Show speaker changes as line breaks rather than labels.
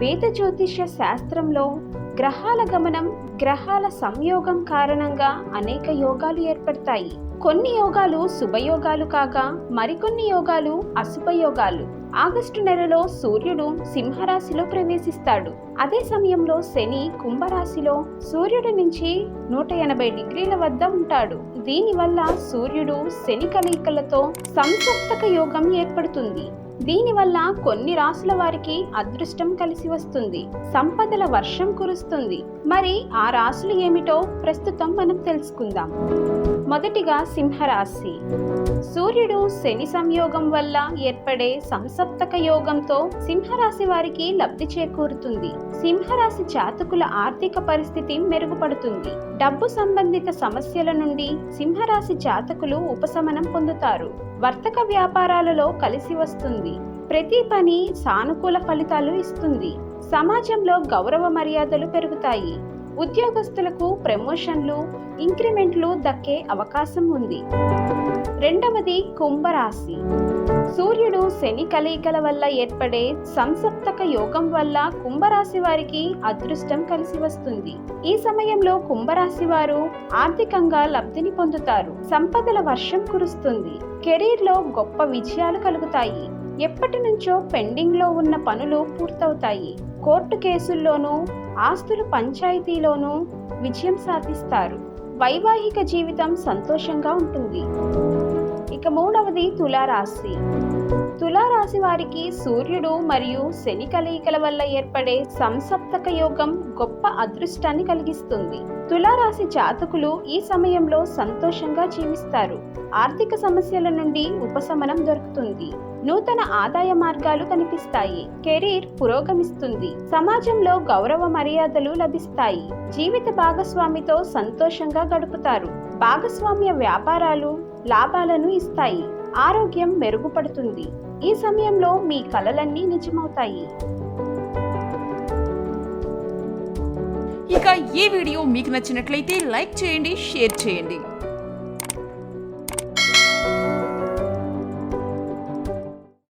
వేద జ్యోతిష్య శాస్త్రంలో గ్రహాల గమనం గ్రహాల సంయోగం కారణంగా అనేక యోగాలు ఏర్పడతాయి. కొన్ని యోగాలు శుభయోగాలు కాగా మరికొన్ని యోగాలు అశుభయోగాలు. ఆగస్టు నెలలో సూర్యుడు సింహరాశిలో ప్రవేశిస్తాడు. అదే సమయంలో శని కుంభరాశిలో సూర్యుడి నుంచి నూట ఎనభై డిగ్రీల వద్ద ఉంటాడు. దీనివల్ల సూర్యుడు శని కలయికలతో సంసప్తక యోగం ఏర్పడుతుంది. దీనివల్ల కొన్ని రాసుల వారికి అదృష్టం కలిసి వస్తుంది. సంపదల వర్షం కురుస్తుంది. మరి ఆ రాసులు ఏమిటో ప్రస్తుతం మనం తెలుసుకుందాం. మొదటిగా సింహరాశి. సూర్యుడు శని సంయోగం వల్ల ఏర్పడే సంసప్తక యోగంతో సింహరాశి వారికి లబ్ధి చేకూరుతుంది. సింహరాశి జాతకుల ఆర్థిక పరిస్థితి మెరుగుపడుతుంది. డబ్బు సంబంధిత సమస్యల నుండి సింహరాశి జాతకులు ఉపశమనం పొందుతారు. వర్తక వ్యాపారాలలో కలిసి వస్తుంది. ప్రతి పని సానుకూల ఫలితాలు ఇస్తుంది. సమాజంలో గౌరవ మర్యాదలు పెరుగుతాయి. ఉద్యోగస్తులకు ప్రమోషన్లు ఇంక్రిమెంట్లు దక్కే అవకాశం ఉంది. రెండవది కుంభరాశి. సూర్యుడు శని కలయికల వల్ల ఏర్పడే సంసప్తక యోగం వల్ల కుంభరాశి వారికి అదృష్టం కలిసి వస్తుంది. ఈ సమయంలో కుంభరాశి వారు ఆర్థికంగా లబ్ధిని పొందుతారు. సంపదల వర్షం కురుస్తుంది. కెరీర్లో గొప్ప విజయాలు కలుగుతాయి. ఎప్పటి నుంచో పెండింగ్లో ఉన్న పనులు పూర్తవుతాయి. కోర్టు కేసుల్లోనూ ఆస్తుల పంచాయతీలోనూ విజయం సాధిస్తారు. వైవాహిక జీవితం సంతోషంగా ఉంటుంది. ఇక మూడవది తులారాశి. తులారాశి వారికి సూర్యుడు మరియు శని కలయికల వల్ల ఏర్పడే సంసప్తక యోగం గొప్ప అదృష్టాన్ని కలిగిస్తుంది. తులారాశి జాతకులు ఈ సమయంలో సంతోషంగా జీవిస్తారు. ఆర్థిక సమస్యల నుండి ఉపశమనం దొరుకుతుంది. నూతన ఆదాయ మార్గాలు కనిపిస్తాయి. కెరీర్ పురోగమిస్తుంది. సమాజంలో గౌరవ మర్యాదలు లభిస్తాయి. జీవిత భాగస్వామితో సంతోషంగా గడుపుతారు. భాగస్వామ్య వ్యాపారాలు లాభాలను ఇస్తాయి. ఆరోగ్యం మెరుగుపడుతుంది. ఈ సమయంలో మీ కలలన్నీ నిజమవుతాయి.
ఇక ఈ వీడియో మీకు నచ్చినట్లయితే లైక్ చేయండి షేర్ చేయండి.